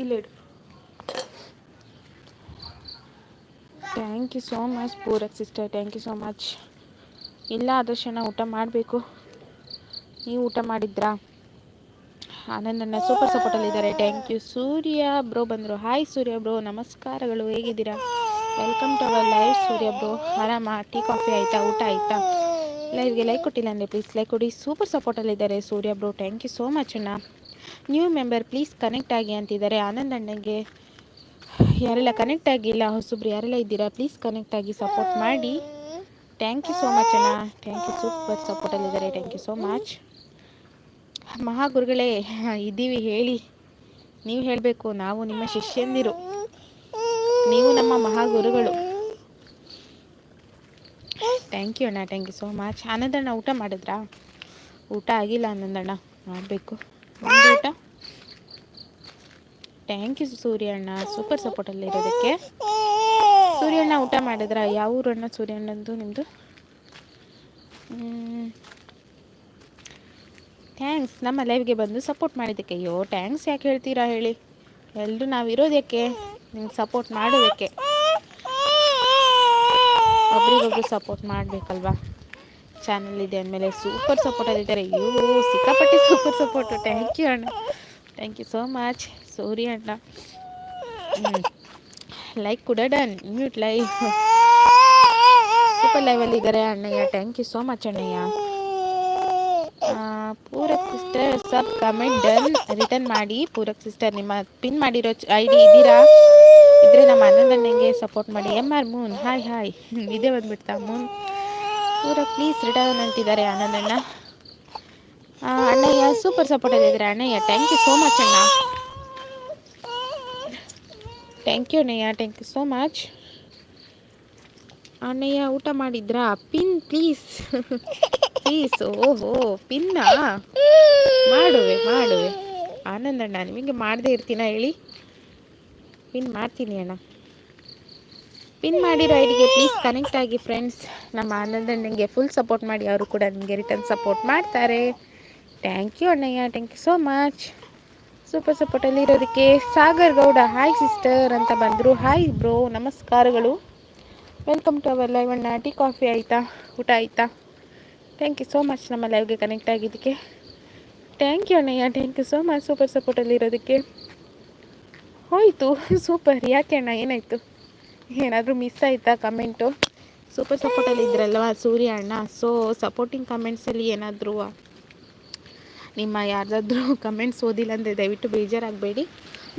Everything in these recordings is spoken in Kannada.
ಇಲ್ಲಿಡು thank you so much Poorak sister thank you so much ಇಲ್ಲ ಆದರ್ಶನ ಊಟ ಮಾಡಬೇಕು. ನೀವು ಊಟ ಮಾಡಿದ್ರಾ? ನನ್ನ ಸೂಪರ್ ಸಪೋರ್ಟಲ್ಲಿದ್ದಾರೆ ಥ್ಯಾಂಕ್ ಯು ಸೂರ್ಯ ಬ್ರೋ ಬಂದರು. ಹಾಯ್ ಸೂರ್ಯ ಬ್ರೋ ನಮಸ್ಕಾರಗಳು. ಹೇಗಿದ್ದೀರಾ? Welcome to our live Surya bro ಆರಾಮ? ಟೀ ಕಾಫಿ ಆಯಿತಾ? ಊಟ ಆಯಿತಾ? ಲೈವ್ಗೆ ಲೈಕ್ ಕೊಟ್ಟಿಲ್ಲ ಅಂದರೆ ಪ್ಲೀಸ್ ಲೈಕ್ ಕೊಡಿ. Super ಸಪೋರ್ಟಲ್ಲಿದ್ದಾರೆ Surya bro thank you so much ಅಣ್ಣ. ನ್ಯೂ ಮೆಂಬರ್ ಪ್ಲೀಸ್ ಕನೆಕ್ಟ್ ಆಗಿ ಅಂತಿದ್ದಾರೆ. ಆನಂದ್ ಅಣ್ಣಗೆ. ಯಾರೆಲ್ಲ ಕನೆಕ್ಟ್ ಆಗಿಲ್ಲ, ಹೊಸಬ್ರು ಯಾರೆಲ್ಲ ಇದ್ದೀರಾ? ಪ್ಲೀಸ್ ಕನೆಕ್ಟ್ ಆಗಿ ಸಪೋರ್ಟ್ ಮಾಡಿ. ಥ್ಯಾಂಕ್ ಯು ಸೋ ಮಚ್ ಅಣ್ಣ. ಥ್ಯಾಂಕ್ ಯು ಸೂಪರ್ ಸಪೋರ್ಟಲ್ಲಿದ್ದಾರೆ ಥ್ಯಾಂಕ್ ಯು ಸೋ ಮಚ್ ಮಹಾಗುರುಗಳೇ ಇದ್ದೀವಿ ಹೇಳಿ. ನೀವು ಹೇಳಬೇಕು, ನಾವು ನಿಮ್ಮ ಶಿಷ್ಯಂದಿರು. ನೀವು ನಮ್ಮ ಮಹಾಗುರುಗಳು ಥ್ಯಾಂಕ್ ಯು ಅಣ್ಣ. ಥ್ಯಾಂಕ್ ಯು ಸೋ ಮಚ್ ಆನಂದಣ್ಣ ಊಟ ಮಾಡಿದ್ರಾ? ಊಟ ಆಗಿಲ್ಲ ಆನಂದಣ್ಣ ಮಾಡಬೇಕು. ಊಟ ಥ್ಯಾಂಕ್ ಯು ಸೂರ್ಯಣ್ಣ. ಸೂಪರ್ ಸಪೋರ್ಟಲ್ಲಿ ಇರೋದಕ್ಕೆ. ಸೂರ್ಯಣ್ಣ ಊಟ ಮಾಡಿದ್ರ? ಯಾವ ಊರಣ್ಣ ಸೂರ್ಯಣ್ಣಂದು ನಿಮ್ಮದು ಥ್ಯಾಂಕ್ಸ್ ನಮ್ಮ ಲೈವ್ಗೆ ಬಂದು ಸಪೋರ್ಟ್ ಮಾಡಿದ್ದಕ್ಕೆ. ಅಯ್ಯೋ ಥ್ಯಾಂಕ್ಸ್ ಯಾಕೆ ಹೇಳ್ತೀರಾ ಹೇಳಿ? ಎಲ್ಲರೂ ನಾವು ಇರೋದಕ್ಕೆ, ನಿಮ್ಗೆ ಸಪೋರ್ಟ್ ಮಾಡೋದಕ್ಕೆ. ಒಬ್ರಿಗೊಬ್ರು ಸಪೋರ್ಟ್ ಮಾಡಬೇಕಲ್ವಾ? ಚಾನಲ್ ಇದೆ ಅಂದಮೇಲೆ ಸೂಪರ್ ಸಪೋರ್ಟ್ ಆಗಿದ್ದಾರೆ ಇವರು ಸಿಕ್ಕಾಪಟ್ಟೆ ಸೂಪರ್ ಸಪೋರ್ಟು ಥ್ಯಾಂಕ್ ಯು ಅಣ್ಣ. Thank you so much sorry ಅಣ್ಣ. ಲೈಕ್ ಕೂಡ ಡನ್ ಮ್ಯೂಟ್ ಲೈವ್ ಸೂಪರ್ ಲೈವಲ್ಲಿ ಇದ್ದಾರೆ ಅಣ್ಣಯ್ಯ. Thank you so much Annaiah. Poorak sister sub comment done return ಮಾಡಿ. ಪೂರಕ್ ಸಿಸ್ಟರ್ ನಿಮ್ಮ ಪಿನ್ ಮಾಡಿರೋ ಐ ಡಿ ಇದ್ದೀರಾ? ಇದ್ರೆ ನಮ್ಮ ಅಣ್ಣನಿಗೆ ಸಪೋರ್ಟ್ ಮಾಡಿ. M R moon hi hi ಇದೇ ಬಂದ್ಬಿಡ್ತಾ ಮೂನ್ ಪೂರಕ್ ಪ್ಲೀಸ್ ರಿಟರ್ನ್ ಅಂತಿದ್ದಾರೆ ಆನಂದಣ್ಣ ಅಣ್ಣಯ್ಯ ಸೂಪರ್ ಸಪೋರ್ಟ್ ಇದ್ದಾರೆ ಅಣ್ಣಯ್ಯ. ಥ್ಯಾಂಕ್ ಯು ಸೋ ಮಚ್ ಅಣ್ಣ. ಥ್ಯಾಂಕ್ ಯು ಅಣ್ಣಯ್ಯ ಥ್ಯಾಂಕ್ ಯು ಸೋ ಮಚ್ ಅಣ್ಣಯ್ಯ, ಊಟ ಮಾಡಿದ್ರಾ? ಪಿನ್ ಪ್ಲೀಸ್ ಪ್ಲೀಸ್ ಓಹೋ ಪಿನ್ನಾ ಮಾಡುವೆ ಮಾಡುವೆ. ಆನಂದಣ್ಣ ನಿಮಗೆ ಮಾಡದೇ ಇರ್ತೀನ ಹೇಳಿ? ಪಿನ್ ಮಾಡ್ತೀನಿ ಅಣ್ಣ. ಪಿನ್ ಮಾಡಿರೋ ಐಡಿಗೆ ಪ್ಲೀಸ್ ಕನೆಕ್ಟ್ ಆಗಿ ಫ್ರೆಂಡ್ಸ್ ನಮ್ಮ ಆನಂದಣ್ಣನಿಗೆ ಫುಲ್ ಸಪೋರ್ಟ್ ಮಾಡಿ, ಅವರು ಕೂಡ ನಿಮಗೆ ರಿಟರ್ನ್ ಸಪೋರ್ಟ್ ಮಾಡ್ತಾರೆ. Thank you Annaiah thank you so much super ಸಪೋರ್ಟಲ್ಲಿ ಇರೋದಕ್ಕೆ ಸಾಗರ್ ಗೌಡ ಹಾಯ್ ಸಿಸ್ಟರ್ ಅಂತ ಬಂದರು. ಹಾಯ್ ಬ್ರೋ ನಮಸ್ಕಾರಗಳು. ವೆಲ್ಕಮ್ ಟು ಅವರ್ ಲೈವ್ ಅಣ್ಣ. ಟೀ ಕಾಫಿ ಆಯಿತಾ? ಊಟ ಆಯಿತಾ? ಥ್ಯಾಂಕ್ ಯು ಸೋ ಮಚ್ ನಮ್ಮ ಲೈವ್ಗೆ ಕನೆಕ್ಟ್ ಆಗಿದ್ದಕ್ಕೆ. Thank you Annaiah thank you so much super ಸಪೋರ್ಟಲ್ಲಿ ಇರೋದಕ್ಕೆ. ಹೋಯಿತು ಸೂಪರ್ ಯಾಕೆ ಅಣ್ಣ, ಏನಾಯಿತು? ಏನಾದರೂ ಮಿಸ್ ಆಯಿತಾ ಕಮೆಂಟು ಸೂಪರ್ ಸಪೋರ್ಟಲ್ಲಿ ಇದ್ರಲ್ವ ಸೂರ್ಯ ಅಣ್ಣ? ಸೊ ಸಪೋರ್ಟಿಂಗ್ ಕಮೆಂಟ್ಸಲ್ಲಿ ಏನಾದರೂ, ನಿಮ್ಮ ಯಾರ್ದಾದ್ರೂ ಕಮೆಂಟ್ಸ್ ಓದಿಲ್ಲ ಅಂದರೆ ದಯವಿಟ್ಟು ಬೇಜಾರಾಗಬೇಡಿ.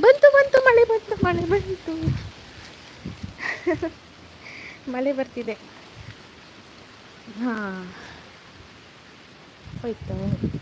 ಬಂತು ಬಂತು, ಮಳೆ ಬಂತು ಮಳೆ ಬಂತು. ಮಳೆ ಬರ್ತಿದೆ. ಹಾಂ. ಹೋಯ್ತು.